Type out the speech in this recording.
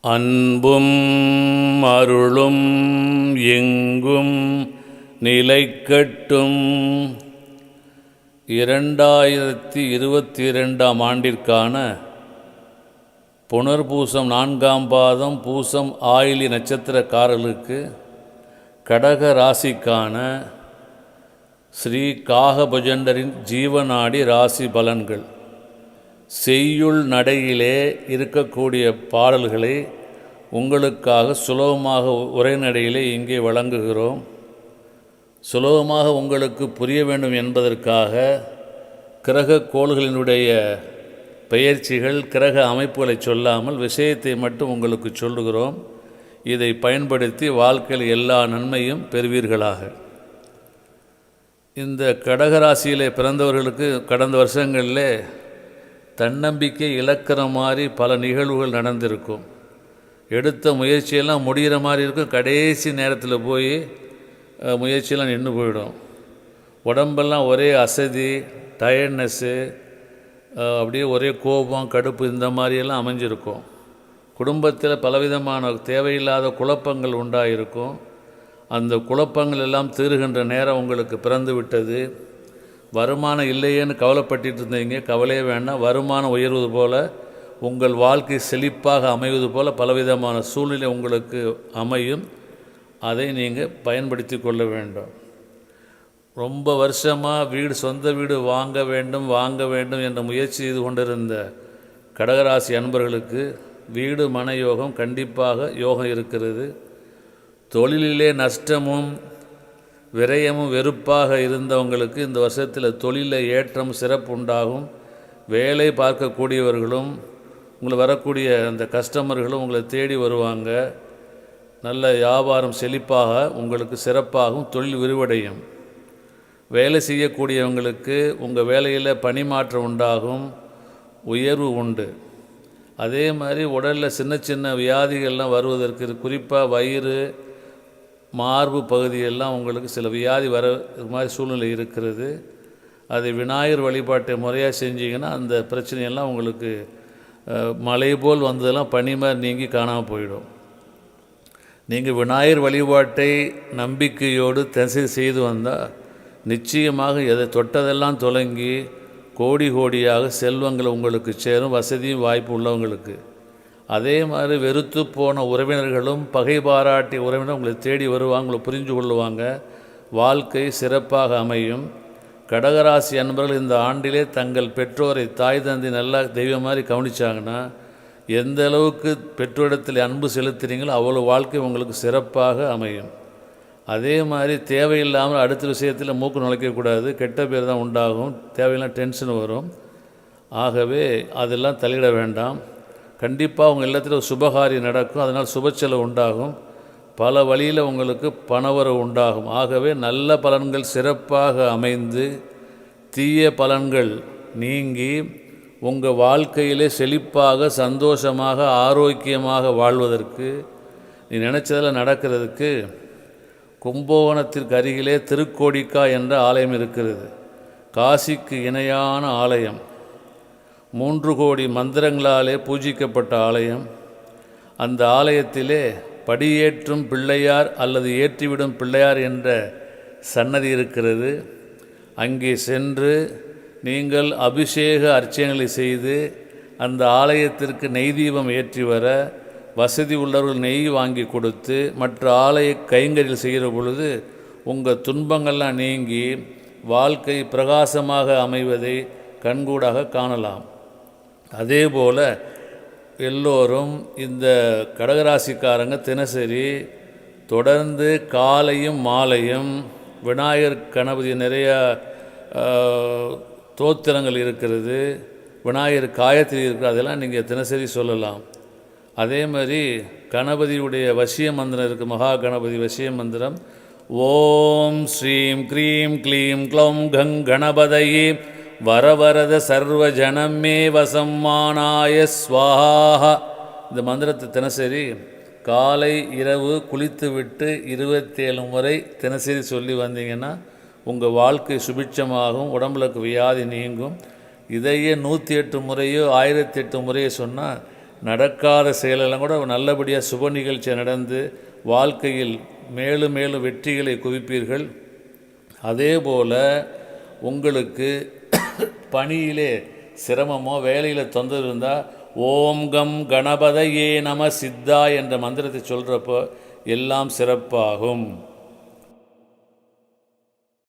அன்பும் அருளும் எங்கும் நிலைக்கட்டும். இரண்டாயிரத்தி இருபத்தி இரண்டாம் ஆண்டிற்கான புனர்பூசம் நான்காம் பாதம் பூசம் ஆயிலி நட்சத்திரக்காரர்களுக்கு கடக ராசிக்கான ஸ்ரீ காகபுஜண்டரின் ஜீவநாடி ராசி பலன்கள். செய்யுள் நடையிலே இருக்கக்கூடிய பாடல்களை உங்களுக்காக சுலபமாக உரைநடையிலே இங்கே வழங்குகிறோம். சுலபமாக உங்களுக்கு புரிய வேண்டும் என்பதற்காக கிரக கோள்களினுடைய பெயர்ச்சிகள் கிரக அமைப்புகளை சொல்லாமல் விஷயத்தை மட்டும் உங்களுக்கு சொல்லுகிறோம். இதை பயன்படுத்தி வாழ்க்கையில் எல்லா நன்மையும் பெறுவீர்களாக. இந்த கடகராசியிலே பிறந்தவர்களுக்கு கடந்த வருஷங்களில் தன்னம்பிக்கை இழக்கிற மாதிரி பல நிகழ்வுகள் நடந்திருக்கும். எடுத்த முயற்சியெல்லாம் முடிகிற மாதிரி இருக்கும். கடைசி நேரத்தில் போய் முயற்சியெல்லாம் நின்று போயிடும். உடம்பெல்லாம் ஒரே அசதி டயர்ட்னஸ்ஸு அப்படியே ஒரே கோபம் கடுப்பு இந்த மாதிரியெல்லாம் அமைஞ்சிருக்கும். குடும்பத்தில் பலவிதமான தேவையில்லாத குழப்பங்கள் உண்டாயிருக்கும். அந்த குழப்பங்கள் எல்லாம் தீருகின்ற நேரம் உங்களுக்கு பிறந்து விட்டது வருமானம் இல்லையேன்னு கவலைப்பட்டு இருந்தீங்க. கவலையே வேண்டாம். வருமானம் உயர்வது போல உங்கள் வாழ்க்கை செழிப்பாக அமைவது போல் பலவிதமான சூழ்நிலை உங்களுக்கு அமையும். அதை நீங்கள் பயன்படுத்தி கொள்ள வேண்டும். ரொம்ப வருஷமாக வீடு சொந்த வீடு வாங்க வேண்டும் வாங்க வேண்டும் என்ற முயற்சி செய்து கொண்டிருந்த கடகராசி அன்பர்களுக்கு வீடு மன யோகம் கண்டிப்பாக யோகம் இருக்கிறது. தொழிலிலே நஷ்டமும் விரயமும் வெறுப்பாக இருந்தவங்களுக்கு இந்த வருஷத்தில் தொழிலில் ஏற்றம் சிறப்பு உண்டாகும் வேலை பார்க்கக்கூடியவர்களும் உங்களை வரக்கூடிய அந்த கஸ்டமர்களும் உங்களை தேடி வருவாங்க. நல்ல வியாபாரம் செழிப்பாக உங்களுக்கு சிறப்பாகவும் தொழில் விரிவடையும். வேலை செய்யக்கூடியவங்களுக்கு உங்கள் வேலையில் பணிமாற்றம் உண்டாகும். உயர்வு உண்டு. அதே மாதிரி உடலில் சின்ன சின்ன வியாதிகள்லாம் வருவதற்கு குறிப்பாக வயிறு மார்பு பகுதியெல்லாம் உங்களுக்கு சில வியாதி வர மாதிரி சூழ்நிலை இருக்கிறது. அதை விநாயகர் வழிபாட்டை முறையாக செஞ்சீங்கன்னா அந்த பிரச்சனையெல்லாம் உங்களுக்கு மலை போல் வந்ததெல்லாம் பனி மாதிரி நீங்கி காணாமல் போயிடும். நீங்கள் விநாயகர் வழிபாட்டை நம்பிக்கையோடு தசை செய்து வந்தால் நிச்சயமாக எதை தொட்டதெல்லாம் தொடங்கி கோடி கோடியாக செல்வங்கள் உங்களுக்கு சேரும் வசதியும் வாய்ப்பு உள்ளவங்களுக்கு. அதே மாதிரி வெறுத்து போன உறவினர்களும் பகை பாராட்டிய உறவினர் உங்களை தேடி வருவாங்க உங்களை புரிஞ்சு கொள்ளுவாங்க. வாழ்க்கை சிறப்பாக அமையும். கடகராசி அன்பர்கள் இந்த ஆண்டிலே தங்கள் பெற்றோரை தாய் தந்தை நல்லா தெய்வம் மாதிரி கவனித்தாங்கன்னா எந்த அளவுக்கு பெற்றோரிடத்தில் அன்பு செலுத்துறீங்களோ அவ்வளோ வாழ்க்கை உங்களுக்கு சிறப்பாக அமையும். அதே மாதிரி தேவையில்லாமல் அடுத்த விஷயத்தில் மூக்கு நுழைக்கக்கூடாது கெட்ட பேர் தான் உண்டாகும் தேவையில்லாம் டென்ஷன் வரும். ஆகவே அதெல்லாம் தலையிட வேண்டாம். கண்டிப்பாக உங்கள் இல்லத்தில் சுபகாரியம் நடக்கும். அதனால் சுபச்செலவு உண்டாகும். பல வழியில் உங்களுக்கு பணவரவு உண்டாகும். ஆகவே நல்ல பலன்கள் சிறப்பாக அமைந்து தீய பலன்கள் நீங்கி உங்கள் வாழ்க்கையிலே செழிப்பாக சந்தோஷமாக ஆரோக்கியமாக வாழ்வதற்கு நீ நினச்சதெல்லாம் நடக்கிறதுக்கு கும்பகோணத்திற்கு அருகிலே திருக்கோடிக்கா என்ற ஆலயம் இருக்கிறது. காசிக்கு இணையான ஆலயம். மூன்று கோடி மந்திரங்களாலே பூஜிக்கப்பட்ட ஆலயம். அந்த ஆலயத்திலே படியேற்றும் பிள்ளையார் அல்லது ஏற்றிவிடும் பிள்ளையார் என்ற சன்னதி இருக்கிறது. அங்கே சென்று நீங்கள் அபிஷேக அர்ச்சனைகளை செய்து அந்த ஆலயத்திற்கு நெய் தீபம் ஏற்றி வர வசதி உள்ளவர்கள் நெய் வாங்கி கொடுத்து மற்ற ஆலய கைங்கரில் செய்கிற பொழுது உங்கள் துன்பங்கள்லாம் நீங்கி வாழ்க்கை பிரகாசமாக அமைவதை கண்கூடாக காணலாம். அதே போல் எல்லோரும் இந்த கடகராசிக்காரங்க தினசரி தொடர்ந்து காலையும் மாலையும் விநாயகர் கணபதி நிறைய தோத்திரங்கள் இருக்கிறது விநாயகர் காயத்ரி இருக்கிறது அதெல்லாம் நீங்கள் தினசரி சொல்லலாம். அதே மாதிரி கணபதியுடைய வசிய மந்திரம் இருக்குது மகா கணபதி வசிய மந்திரம். ஓம் ஸ்ரீம் க்ரீம் க்ளீம் க்ளௌம் கங் கணபதையே வரவரத சர்வ ஜனமே வசம்மானாய ஸ்வாஹா. இந்த மந்திரத்தை தினசரி காலை இரவு குளித்து விட்டு இருபத்தேழு முறை தினசரி சொல்லி வந்தீங்கன்னா உங்கள் வாழ்க்கை சுபிட்சமாகும் உடம்புலக்கு வியாதி நீங்கும். இதையே நூற்றி எட்டு முறையோ ஆயிரத்தி எட்டு முறையோ சொன்னால் நடக்காத செயலெல்லாம் கூட நல்லபடியாக சுப நிகழ்ச்சி நடந்து வாழ்க்கையில் மேலும் மேலும் வெற்றிகளை குவிப்பீர்கள். அதே போல் உங்களுக்கு பணியிலே சிரமமோ வேலையில் தொந்தரவு இருந்தால் ஓம் கம் கணபதையே நம சித்தா என்ற மந்திரத்தை சொல்கிறப்போ எல்லாம் சிறப்பாகும்.